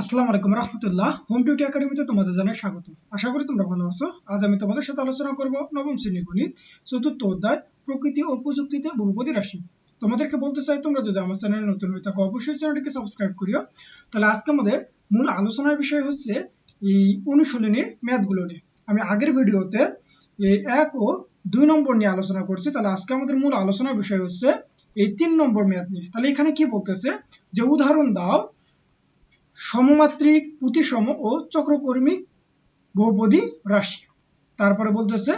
আসসালামু আলাইকুম রহমতুল্লাহ। Home duty একাডেমিতে তোমাদের জানাই স্বাগত। আশা করি তোমরা ভালো আছো। আজ আমি তোমাদের সাথে আলোচনা করব নবম শ্রেণি গণিত, চতুর্থ অধ্যায়, প্রকৃতি ও প্রযুক্তিতে বহুপদী রাশি। তোমাদেরকে বলতে চাই, তোমরা যদি আমার চ্যানেলে নতুন হয়ে থাকো, অবশ্যই চ্যানেলটিকে সাবস্ক্রাইব করিও। তাহলে আজকে আমাদের মূল আলোচনার বিষয় হচ্ছে এই অনুশীলনীর ম্যাথগুলো নিয়ে। আমি আগের ভিডিওতে এক ও দুই নম্বর নিয়ে আলোচনা করছি। তাহলে আজকে আমাদের মূল আলোচনার বিষয় হচ্ছে এই তিন নম্বর ম্যাথ নিয়ে। তাহলে এখানে কি বলতেছে? যে উদাহরণ দাও সমমাত্রিক প্রতিসম ও চক্রকর্মিক বহুপদী রাশি। তারপরে বলতেছে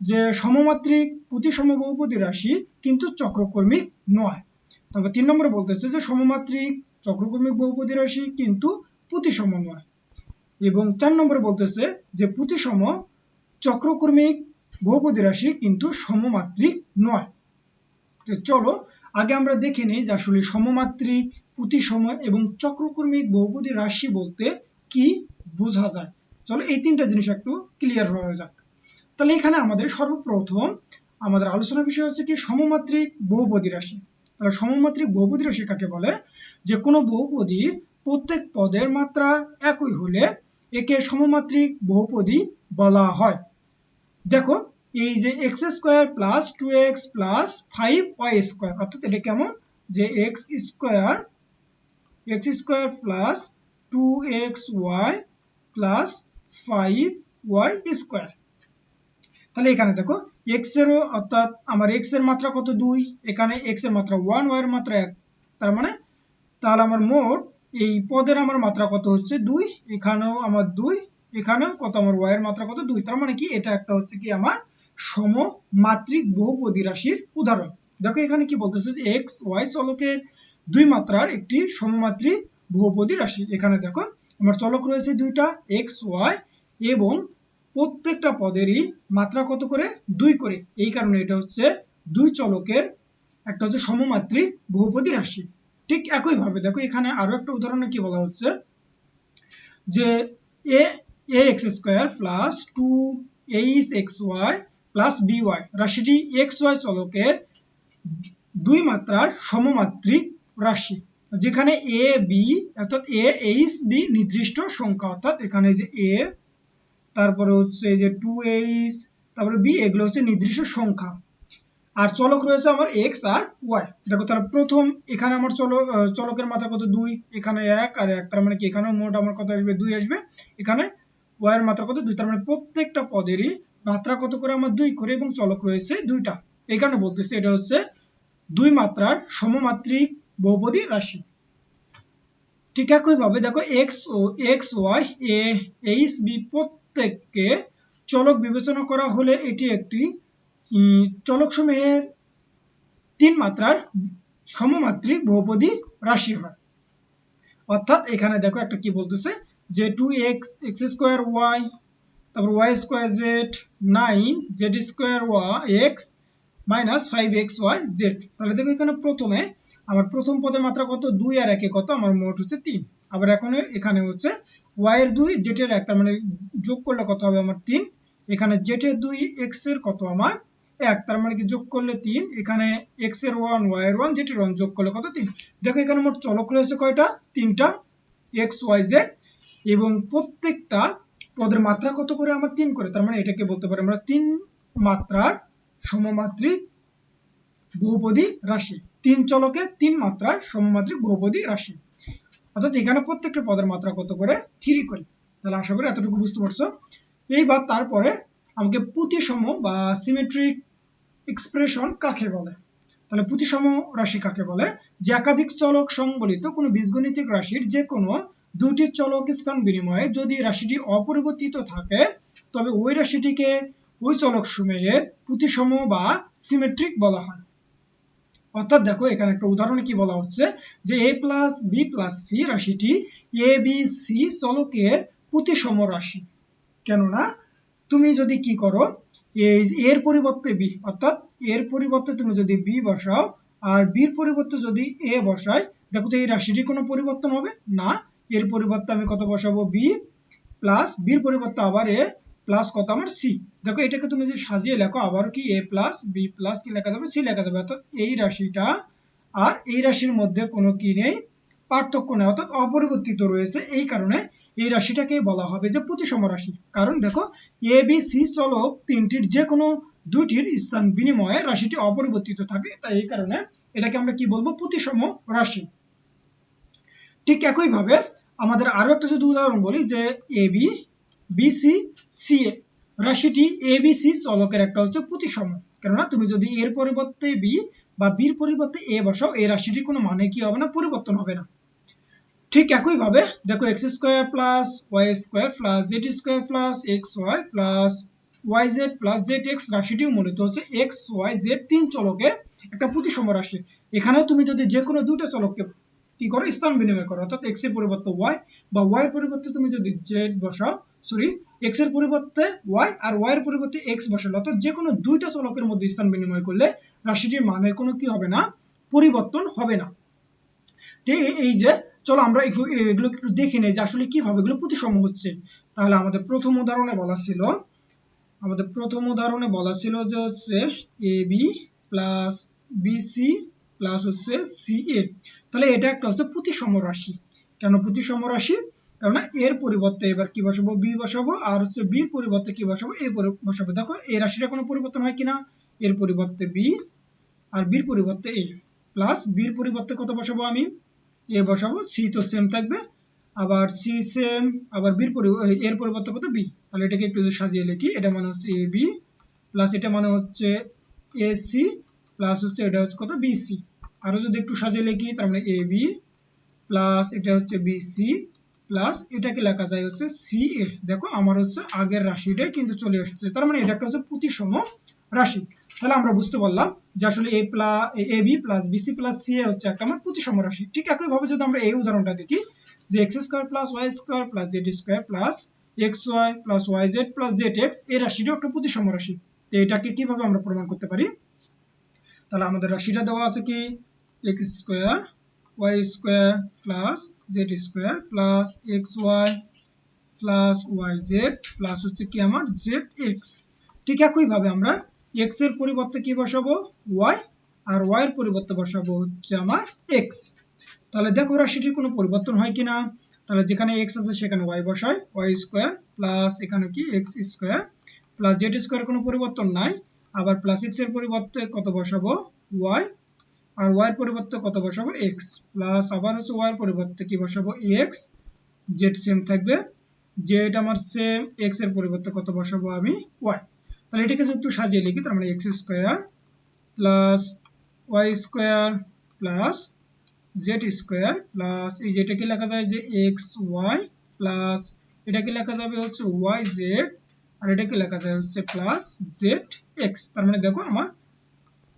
যে সমমাত্রিক প্রতিসম বহুপদী রাশি কিন্তু চক্রকর্মিক নয়। তবে তিন নম্বরে বলতেছে যে সমমাত্রিক চক্রকর্মিক বহুপদী রাশি কিন্তু প্রতিসম নয়। এবং চার নম্বরে বলতেছে যে প্রতিসম চক্রকর্মিক বহুপদী রাশি কিন্তু সমমাত্রিক নয়। তো চলো, আগে আমরা দেখে নিই যে আসলে সমমাত্রিক প্রতিসম এবং চক্রকর্মিক বহুপদী রাশি বলতে কি বোঝা যায়? চলো এই তিনটা জিনিস একটু ক্লিয়ার হয়ে যাক। তাহলে এখানে আমাদের সর্বপ্রথম আমাদের আলোচনার বিষয় হচ্ছে কি সমমাত্রিক বহুপদী রাশি। তাহলে সমমাত্রিক বহুপদী রাশি কাকে বলে? যে কোনো বহুপদীর প্রত্যেক পদের মাত্রা একই হলে একে সমমাত্রিক বহুপদী বলা হয়। দেখো, এই যে X square plus two X plus five Y square অর্থাৎ এটা কেমন? যে X square X square plus two X Y plus five Y square তাহলে এখানে দেখো এক্স এরও অর্থাৎ আমার এক্সের মাত্রা কত? দুই। এখানে এক্সের মাত্রা ওয়ান ওয়াই এর মাত্রা এক। তার মানে তাহলে আমার মোট এই পদের আমার মাত্রা কত হচ্ছে? দুই। এখানেও আমার দুই। এখানেও কত? আমার ওয়াই এর মাত্রা কত? দুই। তার মানে কি? এটা একটা হচ্ছে কি আমার সমমাত্রিক বহুপদী রাশির উদাহরণ। দেখো এখানে কি বলতেছে এক্স ওয়াই চলকের দুই মাত্রার একটি সমমাত্রিক বহুপদী রাশি। এখানে দেখো, আমার চলক রয়েছে দুইটা এক্স ওয়াই এবং প্রত্যেকটা পদেরই মাত্রা কত করে? দুই করে। এই কারণে এটা হচ্ছে দুই চলকের একটা হচ্ছে সমমাত্রিক বহুপদী রাশি। ঠিক একইভাবে দেখো, এখানে আরও একটা উদাহরণে কি বলা হচ্ছে? যে A A X square plus two H X Y plus B Y রাশিটি এক্স ওয়াই চলকের দুই মাত্রার সমমাত্রিক রাশি। যেখানে এ বি অর্থাৎ এ এইচ বি নির্দিষ্ট সংখ্যা, অর্থাৎ এখানে যে এ তারপরে হচ্ছে যে টু এইচ তারপরে বি এগুলো হচ্ছে নির্দিষ্ট সংখ্যা। আর চলক রয়েছে আমার এক্স আর ওয়াই দেখো তাহলে প্রথম এখানে আমার চলক চলকের মাথা কত? দুই, এখানে এক আর এক। তার মানে কি? এখানেও মোট আমার কত আসবে? দুই আসবে। এখানে ওয়াই এর মাত্রা কত? দুই। তার মানে প্রত্যেকটা পদেরই মাত্রা কত করে? আমার দুই করে এবং চলক রয়েছে দুইটা। কারণে বলতেছে এটা হচ্ছে দুই মাত্রার সমমাত্রিক বহুপদী রাশি। ঠিক একইভাবে দেখো x O X Y A H B প্রত্যেককে চলক বিবেচনা করা হলে এটি একটি চলক সমূহের তিন মাত্রার সমমাত্রিক বহুপদী রাশি হয়। অর্থাৎ এখানে দেখো একটা কি বলতেছে যে two X X square Y তারপর Y square Z nine Z square Y X minus five X Y Z তাহলে দেখো এখানে প্রথমে আমার প্রথম পদের মাত্রা কত? দুই আর একে কত? আমার মোট হচ্ছে তিন। আবার এখন এখানে হচ্ছে ওয়াই এর দুই জেটের এক, তার মানে যোগ করলে কত হবে আমার তিন? এখানে জেটের দুই এক্সের কত আমার এক? তার মানে কি যোগ করলে তিন? এখানে এক্সের ওয়ান ওয়াই এর ওয়ান জেটের ওয়ান যোগ করলে কত তিন? দেখো এখানে মোট চলক রয়েছে কয়টা? তিনটা। এক্স ওয়াই জেড এবং প্রত্যেকটা পদের মাত্রা কত করে আমার তিন করে? তার মানে এটাকে বলতে পারি আমরা তিন মাত্রার সমমাত্রিক বহুপদী রাশি। তিন চলকে তিন মাত্রার সমমাত্রিক বহুপদী রাশি। অর্থাৎ এখানে প্রত্যেকটা পদের মাত্রা কত করে? থ্রি করে। তাহলে আশা করি এতটুকু বুঝতে পারছ। এইবার তারপরে আমাকে প্রতিসম বা সিমেট্রিক এক্সপ্রেশন কাকে বলে? তাহলে প্রতিসম রাশি কাকে বলে? যে একাধিক চলক সংবলিত কোনো বীজগণিতিক রাশির যে কোনো দুটি চলক স্থান বিনিময়ে যদি রাশিটি অপরিবর্তিত থাকে, তবে ওই রাশিটিকে ওই চলক সমূহের প্রতিসম বা সিমেট্রিক বলা হয়। অর্থাৎ দেখো, এখানে একটা উদাহরণে কি বলা হচ্ছে? যে A plus B plus C রাশিটি এ বি সি চলকের প্রতিসম রাশি। কেননা, তুমি যদি কি করো এর পরিবর্তে বি অর্থাৎ এর পরিবর্তে তুমি যদি বি বসাও, আর বির পরিবর্তে যদি এ বসায় দেখো তো এই রাশিটি কোনো পরিবর্তন হবে? না। এর পরিবর্তে আমি কত বসাবো? বি প্লাস বির পরিবর্তে আবার এ প্লাস কত? আমার সি দেখো, এটাকে তুমি যদি সাজিয়ে লেখো আবার কি এ প্লাস বি প্লাস কি লেখা যাবে? সি লেখা যাবে। অর্থাৎ এই রাশিটা আর এই রাশির মধ্যে কোনো কি নেই? পার্থক্য নেই। অর্থাৎ অপরিবর্তিত রয়েছে। এই কারণে এই রাশিটাকে বলা হবে যে প্রতিসম রাশি। কারণ দেখো এ বি সি চলক তিনটির যে কোনো দুইটির স্থান বিনিময়ে রাশিটি অপরিবর্তিত থাকে। তাই এই কারণে এটাকে আমরা কি বলব? প্রতিসম রাশি। ঠিক একইভাবে আমাদের আরও একটা যদি উদাহরণ বলি যে এ বি বিসি এ। রাশিটি এ বি সি চলকের একটা হচ্ছে প্রতিসম। কেননা তুমি যদি এর পরিবর্তে বি বা বির পরিবর্তে এ বসাও, এই রাশিটির কোনো মানে কি হবে না, পরিবর্তন হবে না। ঠিক একইভাবে দেখো X square plus Y square plus Z square plus X Y plus Y Z plus Z X রাশিটিও মূলত হচ্ছে এক্স ওয়াই জেড তিন চলকের একটা প্রতিসম রাশি। এখানেও তুমি যদি যে কোনো দুটো চলককে কি করো, স্থান বিনিময় করো, অর্থাৎ এক্সের পরিবর্তে ওয়াই বা ওয়াই এর পরিবর্তে তুমি যদি জেড বসাও সরি এক্সের পরিবর্তে ওয়াই আর ওয়াই এর পরিবর্তে এক্স বসালো। অর্থাৎ যে কোনো দুইটা চলকের মধ্যে স্থান বিনিময় করলে রাশিটির মানের কোনো কি হবে না, পরিবর্তন হবে না। এই যে, চলো আমরা এগুলো একটু দেখে নেই যে আসলে কীভাবে এগুলো প্রতিসম হচ্ছে। তাহলে আমাদের প্রথম উদাহরণে বলা ছিল, আমাদের প্রথম উদাহরণে বলা ছিল যে হচ্ছে A B plus B C plus হচ্ছে সি এ তাহলে এটা একটা হচ্ছে প্রতিসম রাশি। কেন প্রতিসম রাশি? কারণ এর পরিবর্তে এবার কি বসাবো? বি বসাবো, আর হচ্ছে বির পরিবর্তে কি বসাবো? এ বসাবো। দেখো এই রাশিটা কোনো পরিবর্তন হয় কিনা? এর পরিবর্তে বি, আর বির পরিবর্তে এ। প্লাস বির পরিবর্তে কত বসাবো আমি? এ বসাবো, সি তো সেম থাকবে। আবার সি সেম আবার বির এর পরিবর্তে কত? বি। তাহলে এটাকে একটু সাজিয়ে লিখি, এটা মানে হচ্ছে এ, বি। প্লাস এটা মানে হচ্ছে এ, সি। প্লাস হচ্ছে এটা হচ্ছে কত? বিসি আরও যদি একটু সাজিয়ে লিখি, তার মানে এ, বি। প্লাস এটা হচ্ছে বিসি প্লাস এটাকে লেখা যায় হচ্ছে সি এফ দেখো আমার হচ্ছে আগের রাশিটাই কিন্তু চলে আসছে তার মানে এটা একটা হচ্ছে প্রতিসম রাশি। তাহলে আমরা বুঝতে পারলাম যে আসলে A plus A B plus B C plus C A হচ্ছে একটা আমার প্রতিসম রাশি। ঠিক একইভাবে যদি আমরা এই উদাহরণটা দেখি, যে X square plus Y square plus Z square plus X Y plus Y Z plus Z X এই রাশিটাও একটা প্রতিসম রাশি। তো এটাকে কীভাবে আমরা প্রমাণ করতে পারি? তাহলে আমাদের রাশিটা দেওয়া আছে কি? X square plus Z square plus X Y plus Y Z plus হচ্ছে কি আমার এক্স ঠিক একইভাবে আমরা এক্সের পরিবর্তে কি বসাবো? ওয়াই আর ওয়াই এর পরিবর্তে বসাবো হচ্ছে আমার এক্স তাহলে দেখো রাশিটির কোনো পরিবর্তন হয় কিনা? তাহলে যেখানে এক্স আছে সেখানে ওয়াই বসাই ওয়াই স্কোয়ার প্লাস এখানে কি? X square plus Z square কোনো পরিবর্তন নাই। আবার প্লাস এক্সের পরিবর্তে কত বসাবো? ওয়াই আর ওয়াই এর পরিবর্তে কত বসাবো? এক্স প্লাস আবার হচ্ছে ওয়াই এর পরিবর্তে কি বসাবো? এক্স জেড সেম থাকবে। জেড আমার সেম এক্সের পরিবর্তে কত বসাবো আমি? ওয়াই তাহলে এটাকে যদি একটু সাজিয়ে লিখি, তার মানে X square plus Y square plus Z square plus এই যেটাকে লেখা যায় যে এক্স ওয়াই প্লাস এটাকে লেখা যাবে হচ্ছে ওয়াই জেড আর এটাকে লেখা যায় হচ্ছে প্লাস জেড এক্স তার মানে দেখো আমার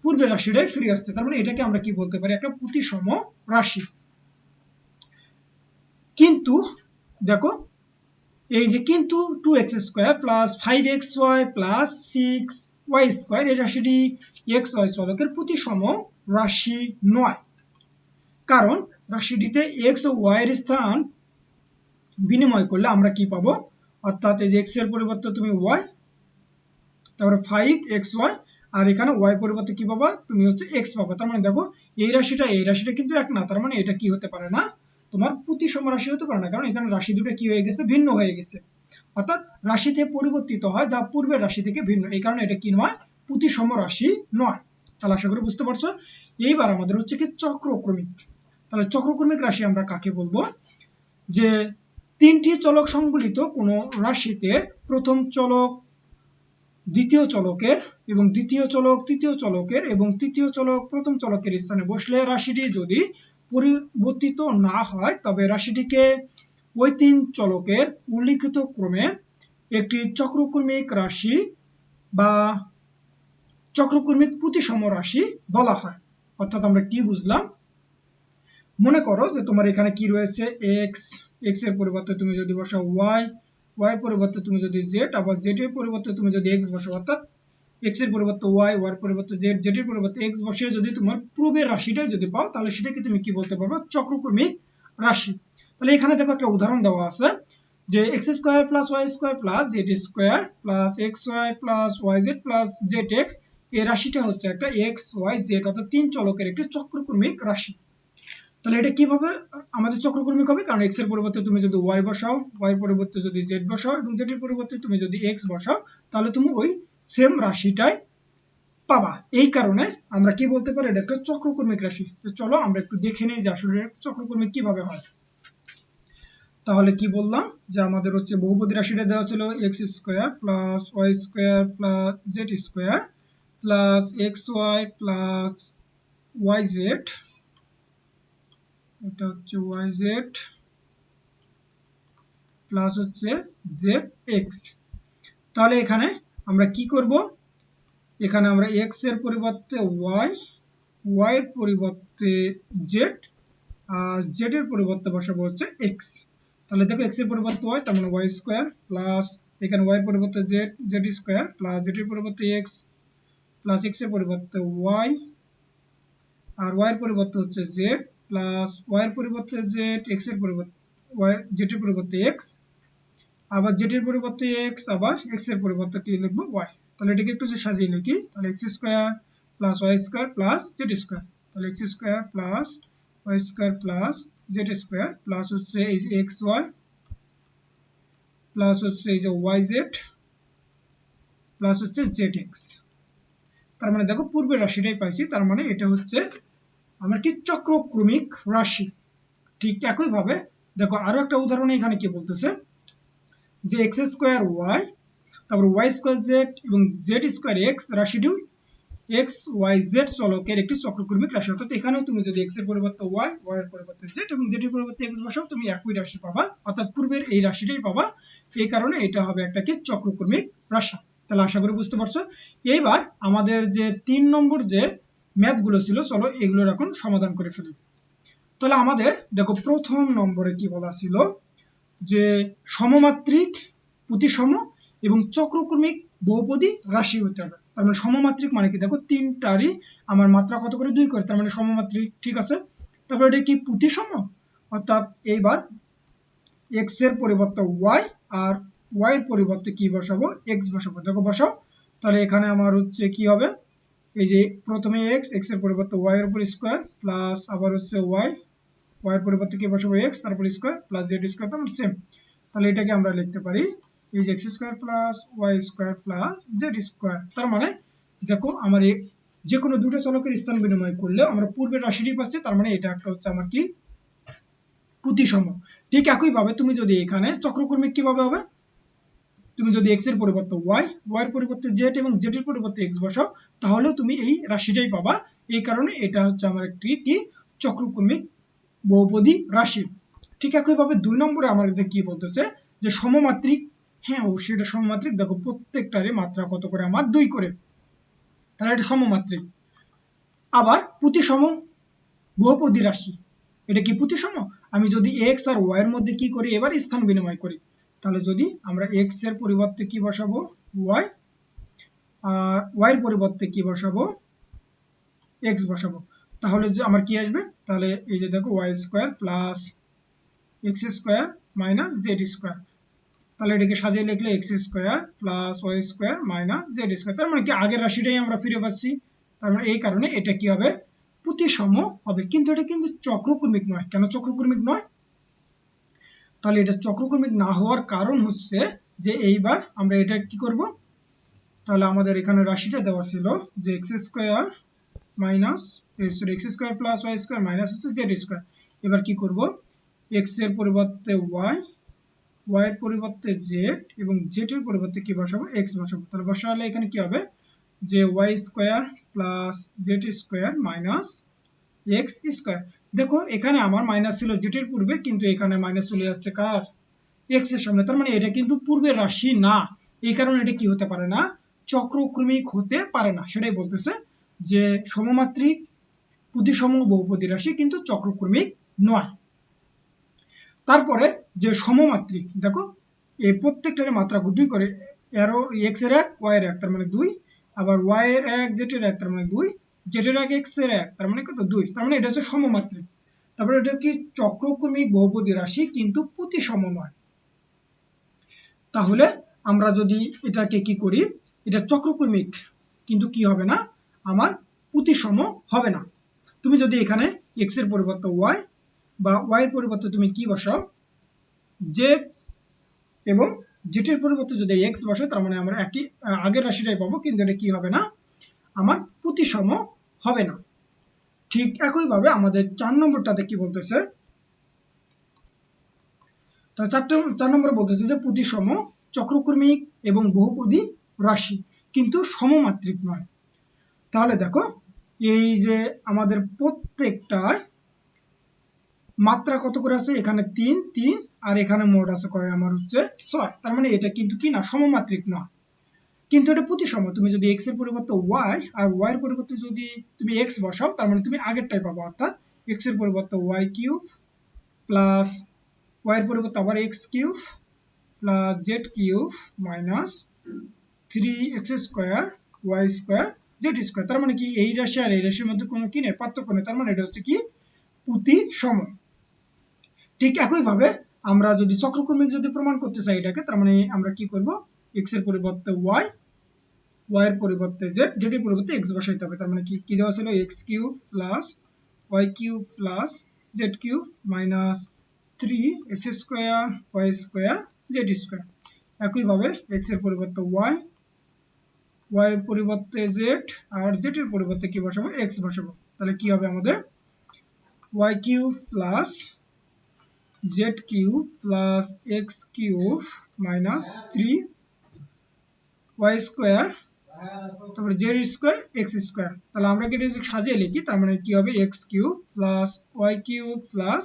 পূর্বের রাশিটাই ফিরে আসছে। তার মানে এটাকে আমরা কি বলতে পারি? একটা প্রতিসম রাশি। কিন্তু, দেখো, এই যে কিন্তু two X square plus five X Y plus six Y square এই রাশিটি এক্স ওয়াই চলকের প্রতিসম রাশি নয়। কারণ রাশিটিতে এক্স ও ওয়াই এর স্থান বিনিময় করলে আমরা কি পাবো? অর্থাৎ এই যে এক্সের পরিবর্তে তুমি ওয়াই তারপরে ফাইভ এক্স ওয়াই আর এখানে ওয়াই পরিবর্তে কি পাবা? তুমি হচ্ছে এক্স পাবা। তার মানে দেখো, এই রাশিটা এই রাশিটা কিন্তু এক না। তার মানে এটা কি হতে পারে না? তোমার প্রতিসম রাশি হতে পারে না। কারণ এখানে রাশি দুটো কি হয়ে গেছে? ভিন্ন হয়ে গেছে। অর্থাৎ রাশিতে পরিবর্তিত হয় যা পূর্বের রাশি থেকে ভিন্ন। এই কারণে এটা কি নয়? প্রতিসম রাশি নয়। তাহলে আশা করি বুঝতে পারছ? এইবার আমাদের হচ্ছে কি চক্রক্রমিক। তাহলে চক্রক্রমিক রাশি আমরা কাকে বলব? যে তিনটি চলক সংবলিত কোনো রাশিতে প্রথম চলক দ্বিতীয় চলকের এবং দ্বিতীয় চলক, তৃতীয় চলকের এবং তৃতীয় চলক, প্রথম চলকের স্থানে বসলে রাশিটি যদি পরিবর্তিত না হয়, তবে রাশিটিকে ওই তিন চলকের উল্লিখিত ক্রমে একটি চক্রক্রমিক রাশি বা চক্রক্রমিক প্রতিসম রাশি বলা হয়। অর্থাৎ আমরা কি বুঝলাম? মনে করো যে তোমার এখানে কি রয়েছে? এক্স এক্সের পরিবর্তে তুমি যদি বসাও ওয়াই ওয়াই পরিবর্তে তুমি যদি জেড আবার জেড এর পরিবর্তে তুমি যদি এক্স বসাও অর্থাৎ এক্সের পরিবর্তে ওয়াই ওয়াই পরিবর্তে জেড এর পরিবর্তে এক্স বসিয়ে যদি তোমার পূর্বের রাশিটাই যদি পাও, তাহলে সেটাকে তুমি কি বলতে পারবে? চক্রক্রমিক রাশি। তাহলে এখানে দেখো একটা উদাহরণ দেওয়া আছে যে X square plus Y square plus Z square plus X Y plus Y Z plus Z X এই রাশিটা হচ্ছে একটা এক্স ওয়াই জেড অর্থাৎ তিন চলকের একটি চক্রক্রমিক রাশি। তাহলে এটা কীভাবে আমাদের চক্রক্রমিক হবে কারণ এক্সের পরিবর্তে তুমি যদি ওয়াই বসাও ওয়াই পরিবর্তে যদি জেড বসাও এবং জেড এর পরিবর্তে তুমি যদি এক্স বসাও, তাহলে তুমি ওই সেম রাশিটাই পাবা। এই কারণে আমরা কি বলতে পারি? এটা একটা চক্রক্রমিক রাশি। তো চলো আমরা একটু দেখে নিই যে আসলে চক্রক্রমিক কীভাবে হয়। তাহলে কি বললাম? যে আমাদের হচ্ছে বহুপদী রাশিটা দেওয়া ছিল X square plus Y square plus Z square plus X Y plus Y Z এটা হচ্ছে ওয়াই জেড প্লাস হচ্ছে জেড এক্স তাহলে এখানে আমরা কি করব? এখানে আমরা এক্সের পরিবর্তে ওয়াই ওয়াই এর পরিবর্তে জেড আর জেড এর পরিবর্তে বসাবো হচ্ছে এক্স তাহলে দেখো এক্সের পরিবর্তে ওয়াই তার মানে ওয়াই স্কোয়ার প্লাস এখানে ওয়াই এর পরিবর্তে Z Z square plus Z এর পরিবর্তে এক্স প্লাস এক্সের পরিবর্তে ওয়াই আর ওয়াই এর পরিবর্তে হচ্ছে জেড প্লাস ওয়াই এর পরিবর্তে জেড এক্সের পরিবর্তে ওয়াই জেড পরিবর্তে এক্স আবার জেড এর পরিবর্তে এক্স আবার এক্সের পরিবর্তে কি লিখব? ওয়াই তাহলে এটাকে একটু যে সাজিয়ে লিখি তাহলে X square plus Y square plus Z square তাহলে X square plus Y square plus Z square plus হচ্ছে এই যে এক্স ওয়াই প্লাস হচ্ছে এই যে ওয়াই জেড প্লাস হচ্ছে জেড এক্স তার মানে দেখো পূর্বের রাশিটাই পাইছি, তার মানে এটা হচ্ছে আমার কি চক্রক্রমিক রাশি? ঠিক একইভাবে, দেখো আরও একটা উদাহরণ এখানে কি বলতেছে? যে এক্স স্কোয়ার ওয়াই তারপর ওয়াই স্কোয়ার জেড এবং জেড স্কোয়ার এক্স রাশিটি এক্স ওয়াই জেড চলকের একটি চক্রক্রমিক রাশি। অর্থাৎ এখানেও তুমি যদি এক্সের পরিবর্তে ওয়াই ওয়াই এর পরিবর্তে জেড এবং জেড এর পরিবর্তে এক্স বসাও, তুমি একই রাশি পাবা। অর্থাৎ পূর্বের এই রাশিটাই পাবা। এই কারণে এটা হবে একটা কি চক্রক্রমিক রাশি। তাহলে আশা করি বুঝতে পারছ। এইবার আমাদের যে তিন নম্বর যে ম্যাথগুলো ছিল, চলো এগুলোর এখন সমাধান করে ফেলি। তাহলে আমাদের, দেখো প্রথম নম্বরে কি বলা ছিল? যে সমমাত্রিক প্রতিসম এবং চক্রক্রমিক বহুপদী রাশি হতে হবে। তার মানে সমমাত্রিক মানে কি? দেখো তিনটারই আমার মাত্রা কত করে? দুই করে। তার মানে সমমাত্রিক, ঠিক আছে? তারপরে এটা কি? প্রতিসম? অর্থাৎ এইবার এক্সের পরিবর্তে ওয়াই আর ওয়াই এর পরিবর্তে কি বসাবো? এক্স বসাবো। দেখো বসাও। তাহলে এখানে আমার হচ্ছে কি হবে? এই যে প্রথমে এক্স এক্সের পরিবর্তে ওয়াই এর উপর স্কোয়ার প্লাস আবার হচ্ছে ওয়াই ওয়াই এর পরিবর্তে কি বসাবো এক্স তারপর স্কোয়ার প্লাস জেড স্কোয়ার তারপর সেম তাহলে এটাকে আমরা লিখতে পারি, এই যে X square plus Y square plus Z square তার মানে দেখো আমার এই যে কোনো দুটো চলকের স্থান বিনিময় করলে আমরা পূর্বের রাশিটি পাচ্ছি, তার মানে এটা একটা হচ্ছে আমার কি? প্রতিসম। ঠিক একইভাবে তুমি যদি এখানে চক্রক্রমিক কীভাবে হবে? তুমি যদি এক্সের পরিবর্তে ওয়াই ওয়াই এর পরিবর্তে জেড এবং জেড এর পরিবর্তে এক্স বসাও, তাহলেও তুমি এই রাশিটাই পাবা। এই কারণে এটা হচ্ছে আমার একটি কি চক্রক্রমিক বহুপদী রাশি। ঠিক একইভাবে দুই নম্বরে আমাদের কি বলতেছে? যে সমমাত্রিক হ্যাঁ অবশ্যই এটা সমমাত্রিক। দেখো, প্রত্যেকটারই মাত্রা কত করে? আমার দুই করে। তাহলে এটা সমমাত্রিক। আবার প্রতিসম বহুপদী রাশি। এটা কি প্রতিসম? আমি যদি এক্স আর ওয়াই এর মধ্যে কি করি? এবার স্থান বিনিময় করি। তাহলে যদি আমরা এক্সের পরিবর্তে কি বসাবো? ওয়াই আর ওয়াই এর পরিবর্তে কি বসাবো? এক্স বসাবো। তাহলে যে আমার কি আসবে? তাহলে এই যে দেখো Y square plus X square minus Z square তাহলে এটাকে সাজিয়ে লিখলে X square plus Y square minus Z square তার মানে কি? আগের রাশিটাই আমরা ফিরে পাচ্ছি। তার মানে এই কারণে এটা কি হবে? প্রতিসম হবে। কিন্তু এটা কিন্তু চক্রকর্মিক নয়। কেন চক্রকর্মিক নয়? তাহলে এটা চক্রক্রমিক না হওয়ার কারণ হচ্ছে যে এইবার আমরা এটা কি করব? তাহলে আমাদের এখানে রাশিটা দেওয়া ছিল যে X square minus sorry X square plus Y square minus হচ্ছে জেড স্কোয়ার এবার কি করব? এক্সের পরিবর্তে ওয়াই ওয়াই এর পরিবর্তে জেড এবং জেড এর পরিবর্তে কি বসাবো? এক্স বসাবো। তাহলে বসালে এখানে কি হবে? যে Y square plus Z square minus X square দেখো এখানে আমার মাইনাস ছিল জেড এর পূর্বে, কিন্তু এখানে মাইনাস চলে আসছে কার? এক্সের সামনে। তার মানে এটা কিন্তু পূর্বের রাশি না। এই কারণে এটা কি হতে পারে না? চক্রক্রমিক হতে পারে না। সেটাই বলতেছে যে সমমাত্রিক প্রতিসম বহুপদী রাশি কিন্তু চক্রক্রমিক নয়। তারপরে যে সমমাত্রিক, দেখো, এই প্রত্যেকটার মাত্রা দুই করে এরো এক্সের এক ওয়াই এর এক, তার মানে দুই, আবার ওয়াই এর এক জেড এর এক, তার মানে দুই এর এক এক্সের এক তার মানে কত? দুই। তার মানে এটা হচ্ছে সমমাত্রিক। তারপরে এটা কি চক্রক্রমিক বহুপদী রাশি, কিন্তু প্রতিসম নয় তাহলে আমরা যদি এটাকে কি করি? এটা চক্রক্রমিক, কিন্তু কি হবে না? আমার প্রতিসম হবে না। তুমি যদি এখানে এক্সের পরিবর্তে ওয়াই বা ওয়াই এর পরিবর্তে তুমি কি বসাও? জেড এবং জেটের পরিবর্তে যদি এক্স বসে তার মানে আমরা একই আগের রাশিটাই পাবো, কিন্তু এটা কি হবে না? আমার প্রতিসম হবে না। ঠিক একইভাবে আমাদের চার নম্বরটাতে কি বলতেছে? তো চারটে চার নম্বরে বলতেছে যে প্রতিসম চক্রকর্মিক এবং বহুপদী রাশি, কিন্তু সমমাত্রিক নয়। তাহলে দেখো, এই যে আমাদের প্রত্যেকটায় মাত্রা কত করে আছে? এখানে তিন তিন, আর এখানে মোট আছে কয়? আমার হচ্ছে ছয়। তার মানে এটা কিন্তু কি না, সমমাত্রিক নয়। কিন্তু এটা প্রতিসম। তুমি যদি এক্সের পরিবর্তে ওয়াই আর ওয়াই এর পরিবর্তে যদি তুমি এক্স বসাও, তার মানে তুমি আগেরটাই পাবো। অর্থাৎ এক্সের পরিবর্তে ওয়াই কিউব প্লাস ওয়াই এর পরিবর্তে আবার X cube plus Z cube minus three X square Y square Z square তার মানে কি এই রাশি আর এই রাশির মধ্যে কোনো কি নেই, পার্থক্য নেই। তার মানে এটা হচ্ছে কি প্রতিসম। ঠিক একইভাবে আমরা যদি চক্রক্রমিক যদি প্রমাণ করতে চাই এটাকে, তার মানে আমরা কি করব? এক্সের পরিবর্তে ওয়াই ওয়াই এর পরিবর্তে জেড এর পরিবর্তে এক্স বসাইতে হবে। তার মানে কি কি দেওয়া ছিল? X cube plus Y cube plus Z cube minus three X square Y square Z square. একইভাবে এক্সের পরিবর্তে ওয়াই ওয়াই এর পরিবর্তে জেড আর জেড এর পরিবর্তে কি বসাবো? এক্স বসাবো। তাহলে কি হবে আমাদের? Y cube plus Z cube plus X cube minus three Y square তারপরে জেড স্কোয়ার এক্স স্কোয়ার তাহলে আমরা কি যদি সাজিয়ে লিখি, তার মানে কি হবে? X cube plus Y cube plus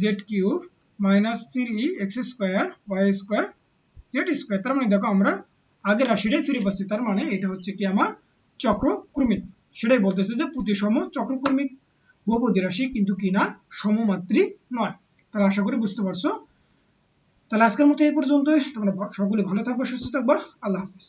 Z cube minus three X square Y square Z square তার মানে দেখো, আমরা আগের রাশিটাই ফিরে পাচ্ছি। তার মানে এটা হচ্ছে কি আমার চক্রক্রমিক সেটাই বলতেছে যে প্রতিসম চক্রক্রমিক বহুপদী রাশি কিন্তু কি না সমমাত্রিক নয়। তাহলে আশা করি বুঝতে পারছ। তাহলে আজকের মতো এই পর্যন্তই। তোমরা সকলে ভালো থাকব সুস্থ থাকবা। আল্লাহ হাফিজ।